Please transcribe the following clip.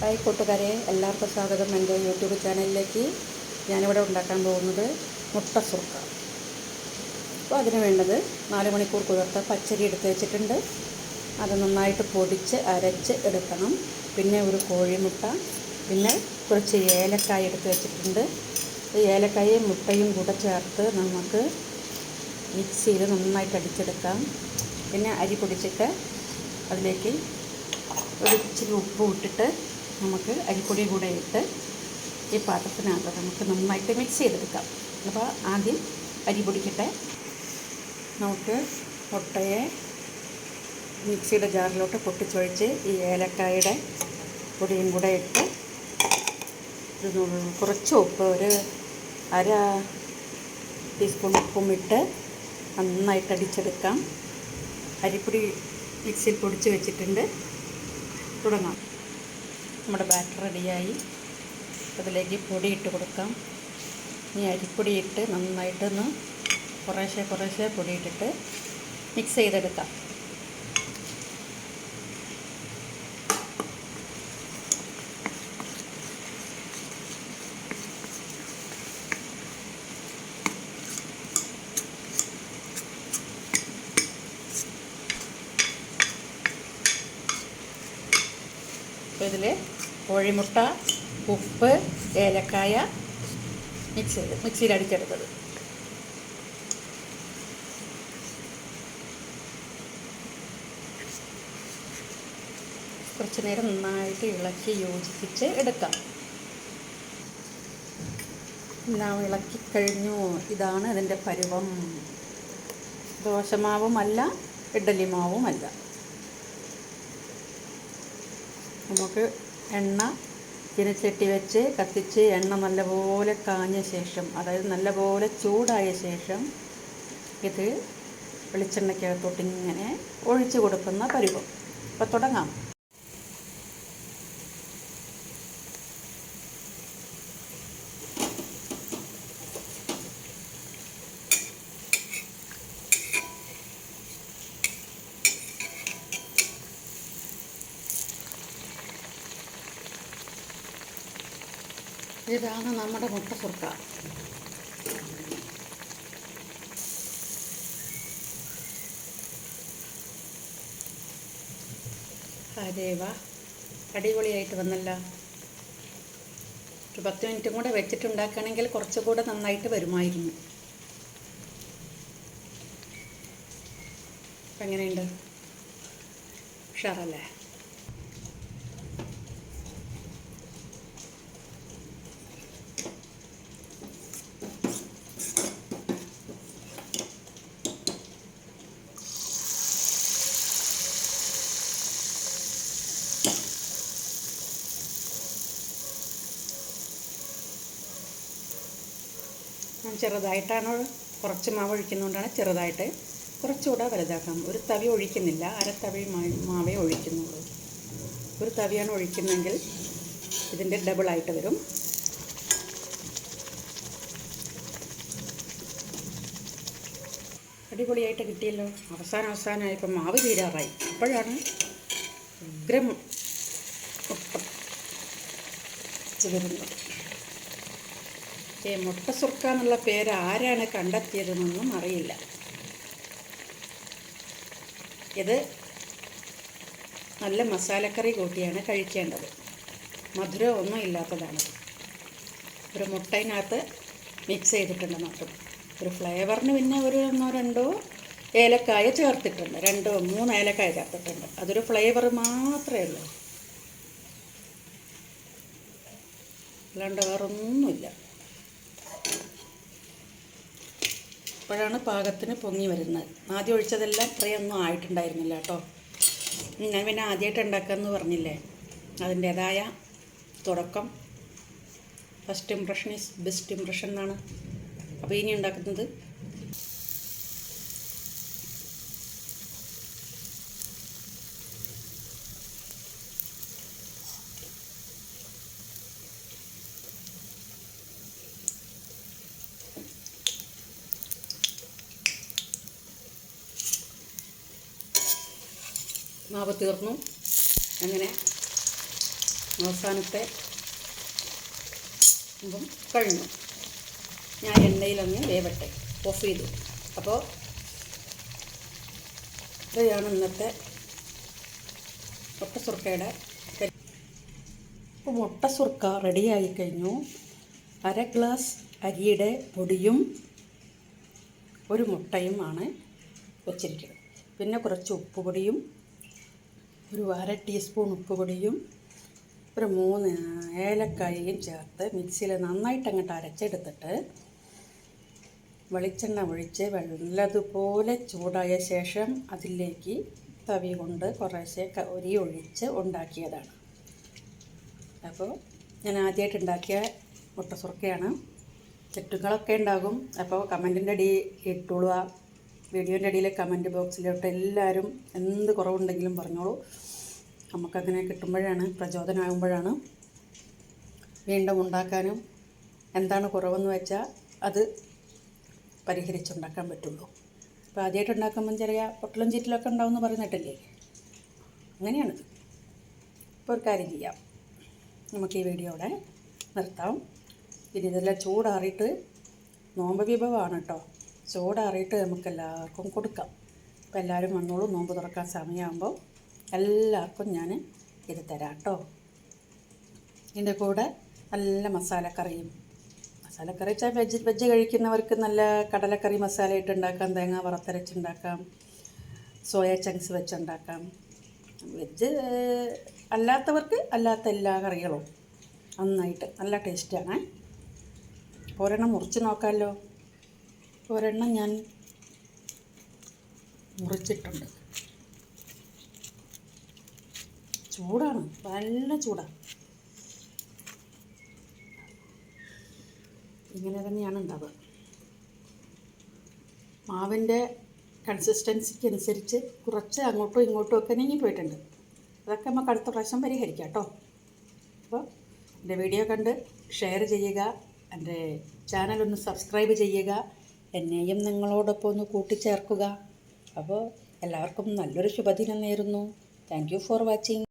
Hi കൂട്ടുകാരെ എല്ലാവർക്കും സ്വാഗതം. എന്റെ യൂട്യൂബ് ചാനലിലേക്ക് ഞാനിവിടെ ഉണ്ടാക്കാൻ പോകുന്നത് മുട്ട സുർക്ക. അപ്പോൾ അതിന് വേണ്ടത് നാല് മണിക്കൂർ കുതിർത്ത പച്ചരി എടുത്ത് വെച്ചിട്ടുണ്ട്. അത് നന്നായിട്ട് പൊടിച്ച് അരച്ച് എടുക്കണം. പിന്നെ ഒരു കോഴിമുട്ട പിന്നെ കുറച്ച് ഏലക്കായ എടുത്ത് വെച്ചിട്ടുണ്ട്. ഏലക്കായയും മുട്ടയും കൂടെ ചേർത്ത് നമുക്ക് മിക്സിയിൽ നന്നായിട്ട് അടിച്ചെടുക്കാം. പിന്നെ അരി പൊടിച്ചിട്ട് അതിലേക്ക് ഒരു ഇച്ചിരി ഉപ്പ് ഇട്ടിട്ട് നമുക്ക് അരിപ്പൊടി കൂടെ ഇട്ട് ഈ പാത്രത്തിനകത്ത് നമുക്ക് നന്നായിട്ട് മിക്സ് ചെയ്തെടുക്കാം. അപ്പോൾ ആദ്യം അരി പൊടിക്കട്ടെ. നമുക്ക് മുട്ടയെ മിക്സിയുടെ ജാറിലോട്ട് പൊട്ടിച്ചൊഴിച്ച് ഈ ഏലക്കായുടെ പൊടിയും കൂടെ ഇട്ട് ഒരു കുറച്ച് ഉപ്പ് ഒരു അര ടീസ്പൂൺ ഉപ്പും ഇട്ട് നന്നായിട്ട് അടിച്ചെടുക്കാം. അരിപ്പൊടി മിക്സിയിൽ പൊടിച്ച് വെച്ചിട്ടുണ്ട്. തുടങ്ങാം. നമ്മുടെ ബാറ്റർ റെഡിയായി. അതിലേക്ക് പൊടി ഇട്ട് കൊടുക്കാം. ഇനി അരിപ്പൊടി ഇട്ട് നന്നായിട്ടൊന്ന് കുറേശ്ശെ കുറേശ്ശെ പൊടി ഇട്ടിട്ട് മിക്സ് ചെയ്തെടുക്കാം. അപ്പോൾ ഇതിൽ കോഴിമുട്ട ഉപ്പ് ഏലക്കായ മിക്സ് ചെയ്ത് മിക്സിയിൽ അടിച്ചെടുത്തത് കുറച്ച് നേരം നന്നായിട്ട് ഇളക്കി യോജിപ്പിച്ച് എടുക്കാം. എല്ലാം ഇളക്കി കഴിഞ്ഞു. ഇതാണ് അതിന്റെ പരുവം. ദോശമാവുമല്ല ഇഡ്ഡലി മാവുമല്ല നമുക്ക് എണ്ണ ചീനച്ചട്ടി വെച്ച് കത്തിച്ച് എണ്ണ നല്ലപോലെ കാഞ്ഞ ശേഷം അതായത് നല്ലപോലെ ചൂടായ ശേഷം ഇത് വെളിച്ചെണ്ണയ്ക്കകത്തോട്ട് ഇങ്ങനെ ഒഴിച്ചു കൊടുക്കുന്ന പരുവം അപ്പോൾ തുടങ്ങാം. ഇതാണ് നമ്മുടെ മുട്ട സുർക്ക. അരേവ അടിപൊളിയായിട്ട് വന്നല്ല. ഒരു പത്ത് മിനിറ്റും കൂടെ വെച്ചിട്ടുണ്ടാക്കുകയാണെങ്കിൽ കുറച്ചുകൂടെ നന്നായിട്ട് വരുമായിരുന്നു. എങ്ങനെയുണ്ട്? ഉഷാറല്ലേ? ഞാൻ ചെറുതായിട്ടാണ് കുറച്ച് മാവ് ഒഴിക്കുന്നതുകൊണ്ടാണ് ചെറുതായിട്ട് കുറച്ചുകൂടെ വലുതാക്കാം. ഒരു തവി ഒഴിക്കുന്നില്ല. അര തവി മാവേ ഒഴിക്കുന്നുള്ളൂ. ഒരു തവിയാണ് ഒഴിക്കുന്നതെങ്കിൽ ഇതിന്റെ ഡബിളായിട്ട് വരും. അടിപൊളിയായിട്ട് കിട്ടിയല്ലോ. അവസാനം അവസാനമായപ്പോൾ മാവ് തീരാറായി. അപ്പോഴാണ് ഉഗ്രം വരുന്നത്. മുട്ട എന്നുള്ള പേര് ആരാണ് കണ്ടെത്തിയതെന്നൊന്നും അറിയില്ല. ഇത് നല്ല മസാലക്കറി കൂട്ടിയാണ് കഴിക്കേണ്ടത്. മധുരം ഒന്നും ഇല്ലാത്തതാണ്. ഒരു മുട്ടയിനകത്ത് മിക്സ് ചെയ്തിട്ടുണ്ട് മാത്രം. ഒരു ഫ്ലേവറിന് പിന്നെ ഒരു ഒന്നോ രണ്ടോ ഏലക്കായ ചേർത്തിട്ടുണ്ട്. രണ്ടോ മൂന്ന് ഏലക്കായ ചേർത്തിട്ടുണ്ട്. അതൊരു ഫ്ലേവർ മാത്രമേ ഉള്ളൂ. അല്ലാണ്ട് വേറൊന്നുമില്ല. അപ്പോഴാണ് പാകത്തിന് പൊങ്ങി വരുന്നത്. ആദ്യം ഒഴിച്ചതെല്ലാം ഇത്രയൊന്നും ആയിട്ടുണ്ടായിരുന്നില്ല കേട്ടോ. ഞാൻ പിന്നെ ആദ്യമായിട്ട് ഉണ്ടാക്കാമെന്ന് പറഞ്ഞില്ലേ? അതിന്റേതായ തുടക്കം. First impression is best impression എന്നാണ്. അപ്പോൾ ഇനി ഉണ്ടാക്കുന്നത് മാവ് തീർന്നു. അങ്ങനെ അവസാനത്തെ ഇതും കഴിഞ്ഞു. ഞാൻ എണ്ണയിലൊന്ന് വേവട്ടെ. ഓഫ് ചെയ്തു. അപ്പോൾ ഇത്രയാണ് ഇന്നത്തെ മുട്ട സുർക്കയുടെ ഇപ്പോൾ മുട്ട സുർക്ക റെഡിയായി കഴിഞ്ഞു. അര ഗ്ലാസ് അരിയുടെ പൊടിയും ഒരു മുട്ടയുമാണ് വെച്ചിരിക്കുന്നത്. പിന്നെ കുറച്ച് ഉപ്പ് പൊടിയും ഒരു അര ടീസ്പൂൺ ഉപ്പ് പൊടിയും ഒരു മൂന്ന് ഏലക്കായയും ചേർത്ത് മിക്സിയിൽ നന്നായിട്ട് അങ്ങോട്ട് അരച്ചെടുത്തിട്ട് വെളിച്ചെണ്ണ ഒഴിച്ച് നല്ലതുപോലെ ചൂടായ ശേഷം അതിലേക്ക് തവി കൊണ്ട് കുറേശ്ശെ കരി ഒഴിച്ച് ഉണ്ടാക്കിയതാണ്. അപ്പോൾ ഞാൻ ആദ്യമായിട്ട് ഉണ്ടാക്കിയ മുട്ട സുർക്കയാണ്. ചുറ്റുകളൊക്കെ ഉണ്ടാകും. അപ്പോൾ കമന്റിന്റെ അടി ഇട്ടുകൊള്ളുക വീഡിയോന്റെ അടിയിലെ കമന്റ് ബോക്സിലോട്ട് എല്ലാവരും എന്ത് കുറവുണ്ടെങ്കിലും പറഞ്ഞോളൂ. നമുക്കങ്ങനെ കിട്ടുമ്പോഴാണ് പ്രചോദനമാകുമ്പോഴാണ് വീണ്ടും ഉണ്ടാക്കാനും എന്താണ് കുറവെന്ന് വെച്ചാൽ അത് പരിഹരിച്ചുണ്ടാക്കാൻ പറ്റുള്ളൂ. അപ്പോൾ ആദ്യമായിട്ട് ഉണ്ടാക്കുമ്പം ചെറിയ പൊട്ടലും ചീറ്റിലൊക്കെ ഉണ്ടാവുമെന്ന് പറഞ്ഞിട്ടില്ലേ? അങ്ങനെയാണ്. ഇപ്പോൾ ഒരു കാര്യം ചെയ്യാം. നമുക്ക് ഈ വീഡിയോ അവിടെ നിർത്താം. ഇനി ഇതെല്ലാം ചൂടാറിയിട്ട് നോമ്പ് വിഭവമാണ് കേട്ടോ. ചൂടാറിയിട്ട് നമുക്ക് എല്ലാവർക്കും കൊടുക്കാം. അപ്പോൾ എല്ലാവരും വന്നോളൂ. നോമ്പ് തുറക്കാൻ സമയമാകുമ്പോൾ എല്ലാവർക്കും ഞാൻ ഇത് തരാം കേട്ടോ. ഇതിന്റെ കൂടെ നല്ല മസാലക്കറിയും. മസാലക്കറി വെച്ചാൽ വെജ് വെജ് കഴിക്കുന്നവർക്ക് നല്ല കടലക്കറി മസാല ഇട്ടുണ്ടാക്കാം തേങ്ങ വറുത്തരച്ചുണ്ടാക്കാം സോയ ചങ്ക്സ് വെച്ചുണ്ടാക്കാം. വെജ് അല്ലാത്തവർക്ക് അല്ലാത്ത എല്ലാ കറികളും നന്നായിട്ട് നല്ല ടേസ്റ്റാണ്. ഒരെണ്ണം മുറിച്ച് നോക്കാമല്ലോ. ഒരെണ്ണം ഞാൻ മുറിച്ചിട്ടുണ്ട്. ചൂടാണ് നല്ല ചൂടാണ് ഇങ്ങനെ തന്നെയാണ് ഉണ്ടാവുക. മാവിന്റെ കൺസിസ്റ്റൻസിക്ക് അനുസരിച്ച് കുറച്ച് അങ്ങോട്ടും ഇങ്ങോട്ടും ഒക്കെ നീങ്ങി പോയിട്ടുണ്ട്. അതൊക്കെ നമുക്ക് അടുത്ത പ്രാവശ്യം പരിഹരിക്കാം കേട്ടോ. അപ്പോൾ എന്റെ വീഡിയോ കണ്ട് ഷെയർ ചെയ്യുക എന്റെ ചാനൽ ഒന്ന് സബ്സ്ക്രൈബ് ചെയ്യുക. എന്നെയും നിങ്ങളോടൊപ്പം ഒന്ന് കൂട്ടിച്ചേർക്കുക. അപ്പോൾ എല്ലാവർക്കും നല്ലൊരു ശുഭദിനം നേരുന്നു. Thank for watching